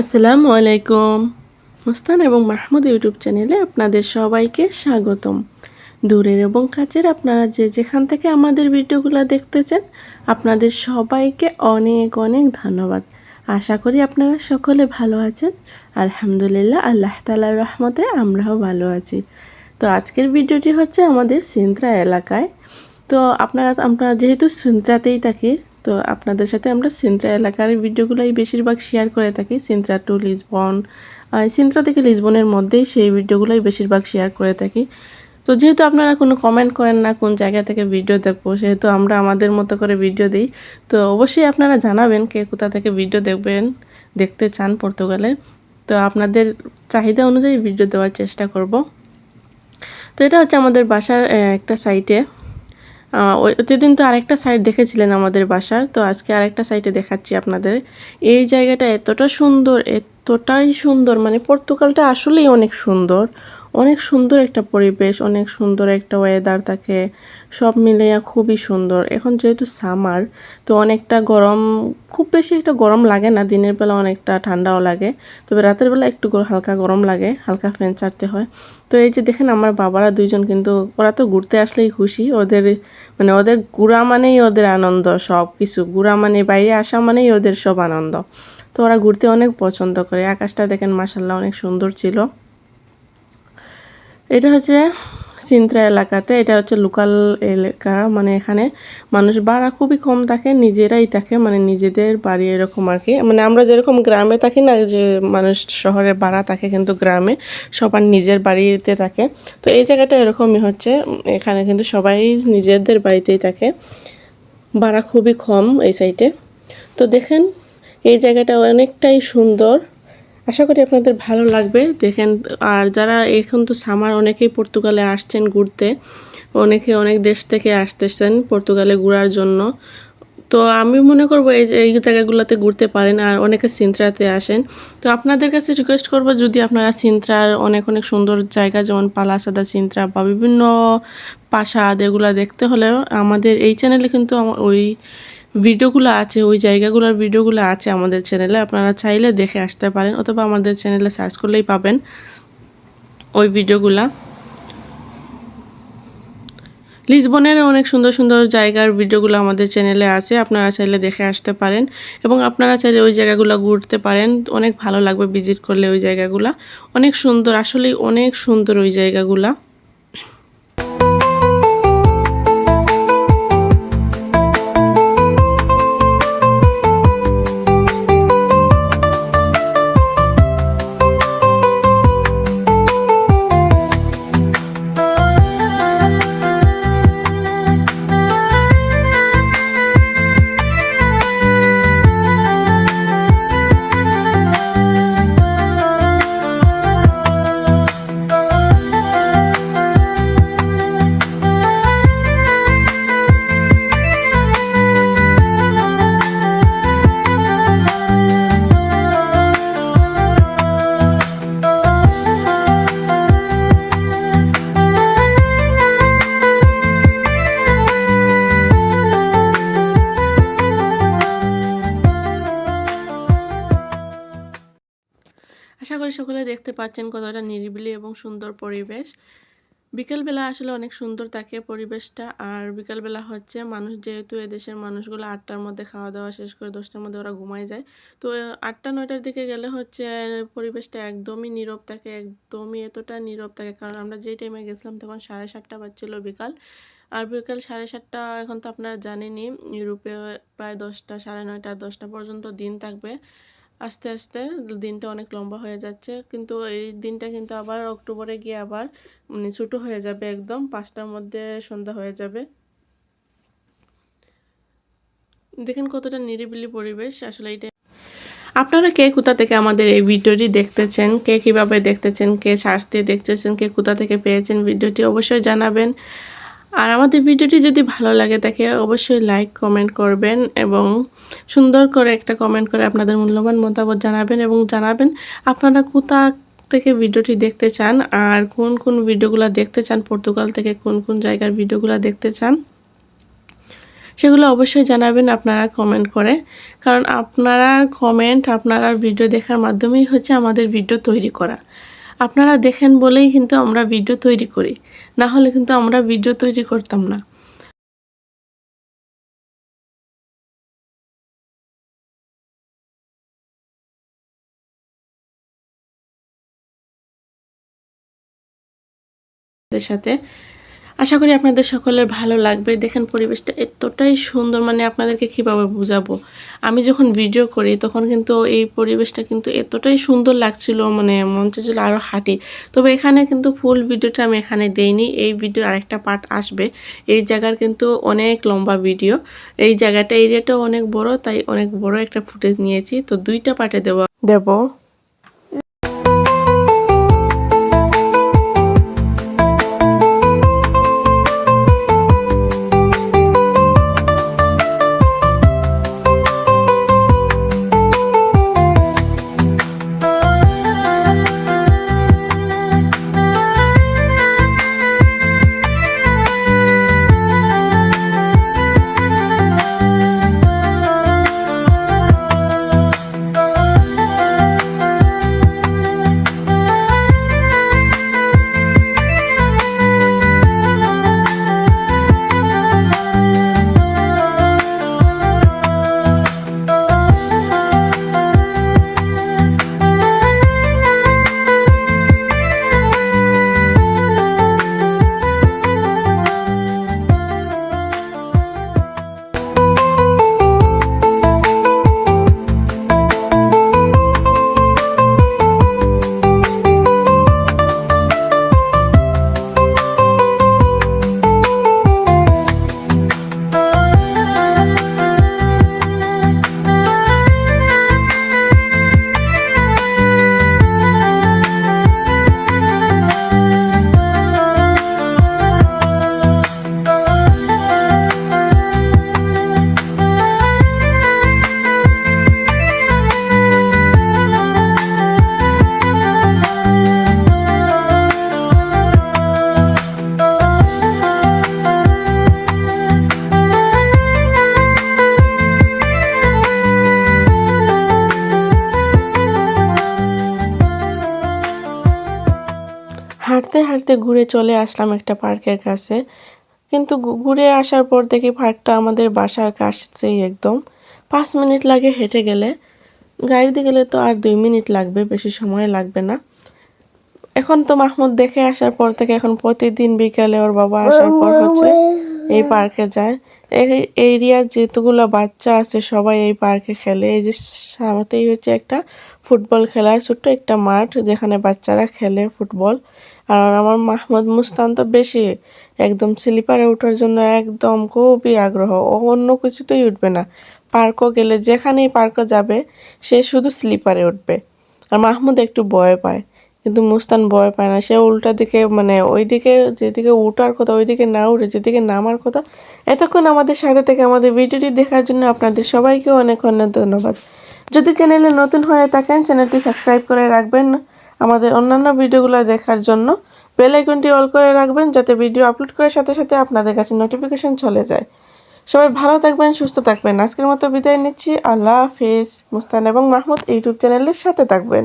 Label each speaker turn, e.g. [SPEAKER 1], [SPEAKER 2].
[SPEAKER 1] আসসালামু আলাইকুম। মুস্তান এবং মাহমুদ ইউটিউব চ্যানেলে আপনাদের সবাইকে স্বাগতম। দূরের এবং কাছের আপনারা যে যেখান থেকে আমাদের ভিডিওগুলো দেখতেছেন, আপনাদের সবাইকে অনেক অনেক ধন্যবাদ। আশা করি আপনারা সকলে ভালো আছেন। আলহামদুলিল্লাহ, আল্লাহ তালার রহমতে আমরাও ভালো আছি। তো আজকের ভিডিওটি হচ্ছে আমাদের সিন্ত্রা এলাকায়। তো আপনারা, আমরা যেহেতু সিন্ত্রাতেই থাকি তো আপনাদের সাথে আমরা সিন্ত্রা এলাকার ভিডিওগুলোই বেশিরভাগ শেয়ার করে থাকি। সিন্ত্রা টু লিসবন সিন্ত্রা থেকে লিসবনের মধ্যেই সেই ভিডিওগুলোই বেশিরভাগ শেয়ার করে থাকি। তো যেহেতু আপনারা কোনো কমেন্ট করেন না, কোন জায়গা থেকে ভিডিও দেখব, সেহেতু আমরা আমাদের মতো করে ভিডিও দিই, তো অবশ্যই আপনারা জানাবেন কে কোথা থেকে ভিডিও দেখবেন, দেখতে চান পর্তুগালের তো আপনাদের চাহিদা অনুযায়ী ভিডিও দেওয়ার চেষ্টা করব। তো এটা হচ্ছে আমাদের বাসার একটা সাইটে প্রতিদিন তো আরেকটা সাইড দেখেছিলেন আমাদের বাসার, তো আজকে আরেকটা সাইডে দেখাচ্ছি আপনাদের। এই জায়গাটা এতটা সুন্দর, এতটাই সুন্দর মানে পর্তুগালটা আসলেই অনেক সুন্দর। অনেক সুন্দর একটা পরিবেশ, অনেক সুন্দর একটা ওয়েদার থাকে। সব মিলিয়ে খুবই সুন্দর। এখন যেহেতু সামার তো অনেকটা গরম, খুব বেশি একটা গরম লাগে না, দিনের বেলা অনেকটা ঠান্ডাও লাগে। তবে রাতের বেলা একটু হালকা গরম লাগে, হালকা ফ্যান চারতে হয়। তো এই যে দেখেন আমার বাবারা দুইজন কিন্তু, ওরা তো ঘুরতে আসলেই খুশি। ওদের মানে ওদের ঘোরা মানেই ওদের আনন্দ সব কিছু। ঘোরা মানে বাইরে আসা মানেই ওদের সব আনন্দ। তো ওরা ঘুরতে অনেক পছন্দ করে। আকাশটা দেখেন মাসাল্লাহ অনেক সুন্দর ছিল। এটা হচ্ছে সিন্ত্রা এলাকাতে, এটা হচ্ছে লোকাল এলাকা মানে এখানে মানুষ ভাড়া খুবই কম থাকে, নিজেরাই থাকে মানে নিজেদের বাড়ি এরকম আর কি। মানে আমরা যেরকম গ্রামে থাকি না, যে মানুষ শহরে ভাড়া থাকে কিন্তু গ্রামে, সবার নিজের বাড়িতে থাকে। তো এই জায়গাটা এরকমই হচ্ছে, এখানে কিন্তু সবাই নিজেদের বাড়িতেই থাকে। ভাড়া খুবই কম এই সাইডে তো দেখেন, এই জায়গাটা অনেকটাই সুন্দর। আশা করি আপনাদের ভালো লাগবে। দেখেন, আর যারা এখন তো সামার অনেকেই পর্তুগালে আসছেন ঘুরতে। অনেকে অনেক দেশ থেকে আসতেছেন পর্তুগালে ঘোরার জন্য। তো আমি মনে করব এই এই জায়গাগুলোতে ঘুরতে পারেন আর অনেকে সিন্ত্রাতে আসেন। তো আপনাদের কাছে রিকোয়েস্ট করব, যদি আপনারা সিন্ত্রার অনেক অনেক সুন্দর জায়গা, যেমন পালাসাদা সিন্ত্রা বা বিভিন্ন প্রাসাদ, এগুলো দেখতে হলেও আমাদের এই চ্যানেলে কিন্তু ওই ভিডিওগুলো আছে, ওই জায়গাগুলোর ভিডিওগুলো আছে আমাদের চ্যানেলে আপনারা চাইলে দেখে আসতে পারেন অথবা আমাদের চ্যানেলে সার্চ করলেই পাবেন ওই ভিডিওগুলা। লিসবনের অনেক সুন্দর সুন্দর জায়গার ভিডিওগুলো আমাদের চ্যানেলে আছে, আপনারা চাইলে দেখে আসতে পারেন। এবং আপনারা চাইলে ওই জায়গাগুলো ঘুরতে পারেন, অনেক ভালো লাগবে ভিজিট করলে ওই জায়গাগুলা। অনেক সুন্দর, আসলেই অনেক সুন্দর ওই জায়গাগুলা। সকলে দেখতে পাচ্ছেন কতটা নিরিবিলি এবং সুন্দর পরিবেশ। বিকেলবেলা আসলে অনেক সুন্দর থাকে পরিবেশটা। আর বিকেলবেলা হচ্ছে মানুষ যেহেতু এদেশের মানুষগুলো আটটার মধ্যে খাওয়া দাওয়া শেষ করে দশটার মধ্যে ওরা ঘুমায় যায়। তো আটটা, নয়টার দিকে গেলে হচ্ছে পরিবেশটা একদমই নীরব থাকে, একদমই এতটা নীরব থাকে। কারণ আমরা যেই টাইমে গেছিলাম তখন সাড়ে সাতটা বাজছিল বিকাল। আর বিকাল সাড়ে সাতটা এখন তো আপনারা জানেনই, ইউরোপে প্রায় দশটা, সাড়ে নয়টা, দশটা পর্যন্ত দিন থাকবে। আস্তে আস্তে দিনটা অনেক লম্বা হয়ে যাচ্ছে। কিন্তু এই দিনটা কিন্তু আবার অক্টোবরে গিয়ে আবার মানে ছোটো হয়ে যাবে একদম, পাঁচটার মধ্যে সন্ধ্যা হয়ে যাবে। দেখেন কতটা নিরিবিলি পরিবেশ, আসলে এটা আপনারা কে কোথা থেকে আমাদের এই ভিডিওটি দেখতেছেন, কে কীভাবে দেখতেছেন, কে দিয়ে দেখতেছেন, কে কোথা থেকে পেয়েছেন, ভিডিওটি অবশ্যই জানাবেন। আর আমাদের ভিডিওটি যদি ভালো লাগে তাকে অবশ্যই লাইক কমেন্ট করবেন এবং সুন্দর করে একটা কমেন্ট করে আপনাদের মূল্যবান মতামত জানাবেন এবং জানাবেন আপনারা কোথা থেকে ভিডিওটি দেখতে চান আর কোন কোন ভিডিওগুলো দেখতে চান, পর্তুগাল থেকে কোন কোন জায়গার ভিডিওগুলো দেখতে চান, সেগুলো অবশ্যই জানাবেন আপনারা কমেন্ট করে। কারণ আপনারা কমেন্ট আপনারা ভিডিও দেখার মাধ্যমেই হচ্ছে আমাদের ভিডিও তৈরি করা। আপনারা দেখেন বলেই কিন্তু আমরা ভিডিও তৈরি করি। না হলে কিন্তু আমরা ভিডিও তৈরি করতাম না। সাথে আশা করি আপনাদের সকলের ভালো লাগবে। দেখেন পরিবেশটা এতটাই সুন্দর মানে আপনাদেরকে কীভাবে বোঝাবো? আমি যখন ভিডিও করি, তখন কিন্তু এই পরিবেশটা কিন্তু এতটাই সুন্দর লাগছিল মানে মন চাইছিল আরও হাঁটি। তবে এখানে কিন্তু ফুল ভিডিওটা আমি এখানে দেইনি, এই ভিডিওর আরেকটা পার্ট আসবে। এই জায়গার কিন্তু অনেক লম্বা ভিডিও এই জায়গাটা এরিয়াটাও অনেক বড়, তাই অনেক বড় একটা ফুটেজ নিয়েছি। তো দুইটা পার্টে দেবো দেবো। হাঁটতে ঘুরে চলে আসলাম একটা পার্কের কাছে। কিন্তু ঘুরে আসার পর দেখি পার্কটা আমাদের বাসার কাছেই একদম। পাঁচ মিনিট লাগে হেঁটে গেলে। গাড়িতে গেলে তো আর দুই মিনিট লাগবে, বেশি সময় লাগবে না। এখন তো মাহমুদ দেখে আসার পর থেকে এখন প্রতিদিন বিকালে ওর বাবা আসার পর হচ্ছে এই পার্কে যায়। এই এরিয়ার যেতগুলো বাচ্চা আছে সবাই এই পার্কে খেলে। এই যে সামনেই হচ্ছে একটা ফুটবল খেলার ছোট্ট একটা মাঠ যেখানে বাচ্চারা খেলে ফুটবল। আর আমার মাহমুদ মুস্তান তো বেশি একদম স্লিপারে ওঠার জন্য একদম খুবই আগ্রহ। ও অন্য কিছুতেই উঠবে না। পার্কও গেলে যেখানেই পার্কও যাবে, সে শুধু স্লিপারে উঠবে। আর মাহমুদ একটু ভয় পায়, কিন্তু মুস্তান ভয় পায় না। সে উল্টা দিকে মানে ওইদিকে যেদিকে উঠার কথা, ওইদিকে না উঠে যেদিকে নামার কথা, এতক্ষণ আমাদের সাথে থেকে আমাদের ভিডিওটি দেখার জন্য আপনাদের সবাইকে অনেক অনেক ধন্যবাদ। যদি চ্যানেলে নতুন হয়ে থাকেন, চ্যানেলটি সাবস্ক্রাইব করে রাখবেন। আমাদের অন্যান্য ভিডিওগুলো দেখার জন্য বেল আইকনটি অল করে রাখবেন যাতে ভিডিও আপলোড করার সাথে সাথে আপনাদের কাছে নোটিফিকেশন চলে যায়। সবাই ভালো থাকবেন, সুস্থ থাকবেন। আজকের মতো বিদায় নিচ্ছি। আল্লাহ হাফেজ। মুস্তান এবং মাহমুদ ইউটিউব চ্যানেলের সাথে থাকবেন।